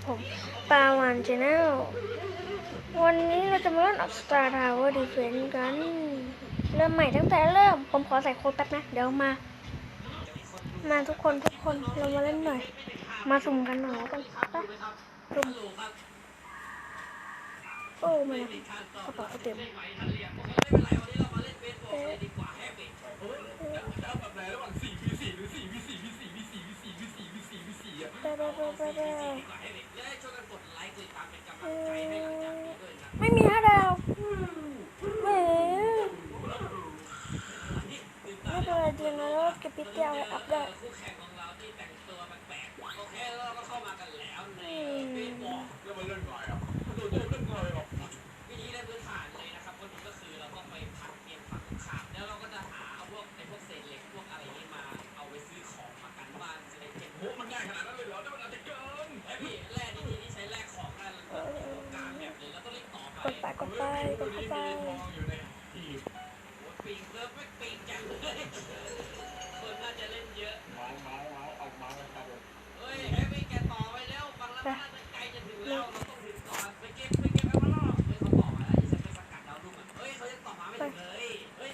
กับผมปาวันชาแนลวันนี้เราจะมาเล่นออสตาร์ทาวเวอร์ดีเฟนกัน เริ่มใหม่ตั้งแต่เริ่ม ผมขอใส่โค้ดแป๊บนะ เดี๋ยวมา มาทุกคนทุกคนเรามาเล่นหน่อย มาสุ่มกันหน่อยกันปะสุ่มโอ้มากระเป๋เต็มไปไปไปไป ไม่มีห้าดาวแหมไม่เป็นไรดีนะเก็บพิเตียวไว้อัพได้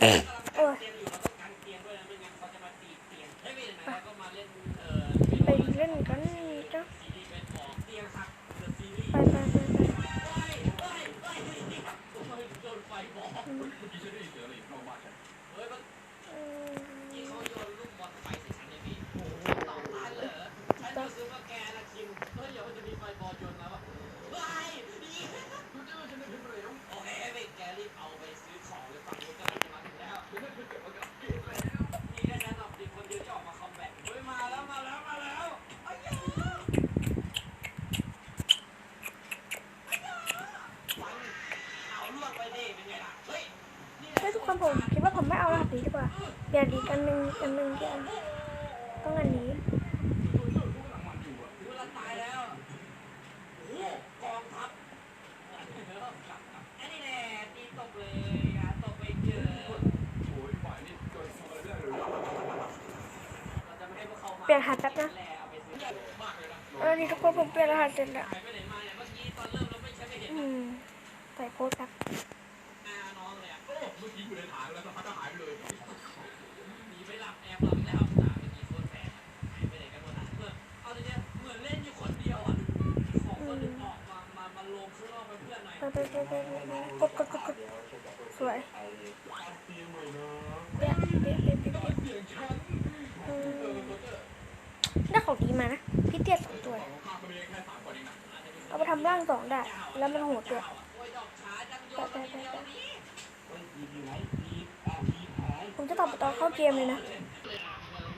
and แต่มึงแกต้องอันนี้เปลี่ยนหัสแป๊บนะอันนี้ทุกคนผมเปลี่ยนรหัสเสร็จแล้วใส่โค้ดครับ สวยได้ของดีมานะ พี่เตี้ยสองตัว เอาไปทำร่างสองได้ แล้วมันหัวตัวผมจะตอบตอนเข้าเกมเลยนะ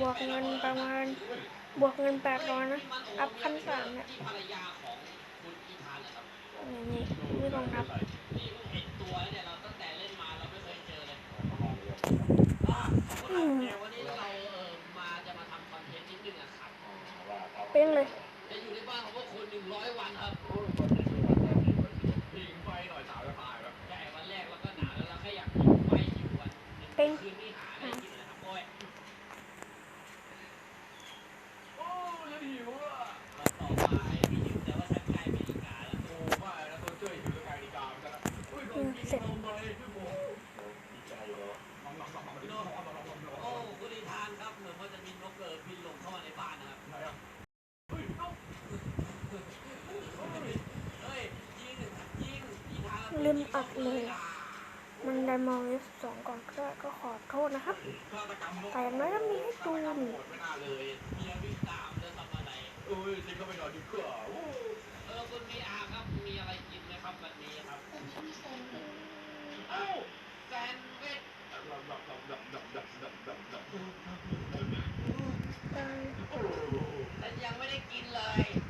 บวกเงินประมาณ บวกเงินแปดร้อยนะ อัพขั้นสามเนี่ยนี่ไม่ต้องนับเป็นเลยจะอยู่ในบ้านของพวกคุณหนึ่งร้อยวันครับ ลืมอัดเลย มันได้มองเอฟสองก่อนก็ก็ขอโทษนะครับ แต่ไม่ก็มีให้ดูนี่ยังไม่ได้กินเลย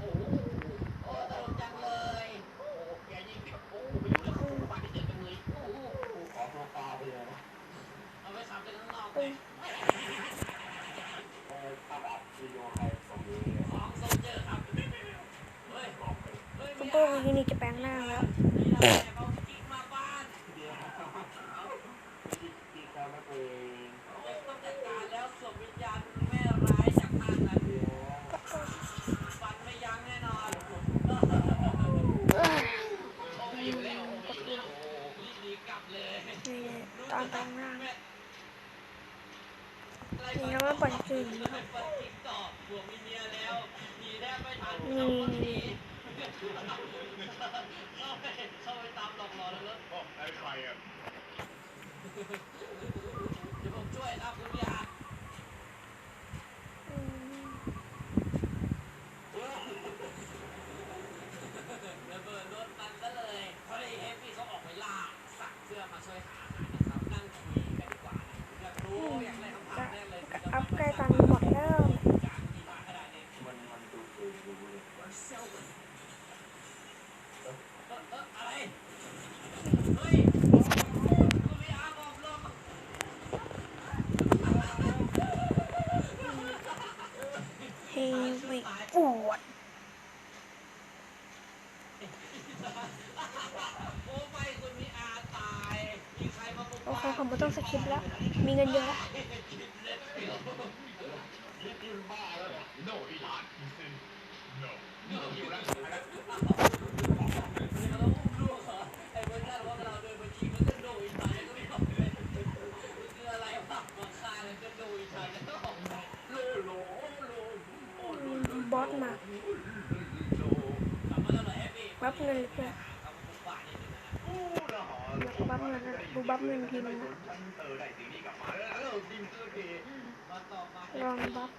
โก้ยูนิจะแปลงร่าแล้วตอนแปลงร่างนี่นะว่าปั่นกลิ่นนี่ เข้าไปเข้าไปตามหลอกหลอนแล้วโอ้ไอ้ไฟอะเดี๋ยวผมช่วยครับคุณยาระเบิดรถมันก็เลยพอดีเอฟพี่เขาออกไปล่าสักเพื่อมาช่วยหาอาหารนะครับนั่งคุยกันดีกว่านะอยากรู้อยากได้คำถามแรกเลยอัพใกล้ตัน เฮวิปวดโอเคผมไม่ต้องสคริปแล้ว มีเงินเยอะแล้ว งิเลยเพื่อนกบัฟเงินกูบัฟเงินทีนึงลองบัฟ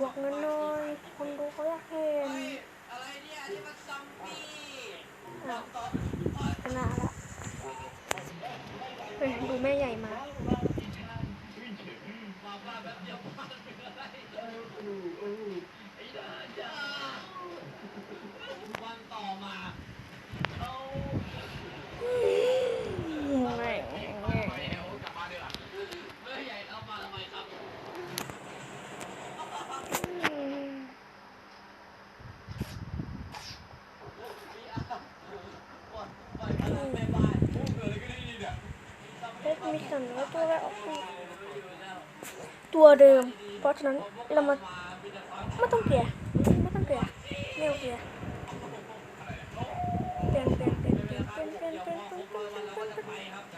บวกเงินหน่อย มีแนตัวแรกตัวเดิม เพราะฉะนั้นเรามาไม่ต้องเกลี่ยไม่ต้องเกลี่ยไม่ต้องเกลี่ยเปลี่ยนเปลี่ยนเปลี่ยนเปลี่ยนเปลี่ยนเปลี่ยนเปลี่ยนเปลี่ยนเปลี่ยนเปลี่ยนเปลี่ยนเปลี่ยน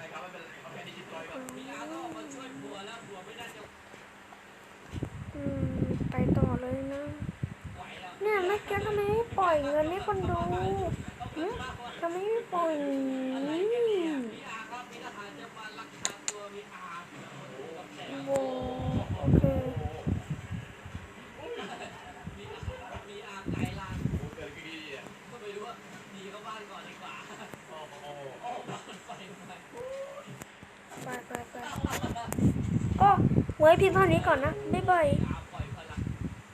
ไปต่นเลยนะเนี่ยแม่แกทำไมไม่ปล่อยเงินให้คนดูทำไมไม่ปล่อย พียงเท่านี้ก่อนนะ บ๊ายบาย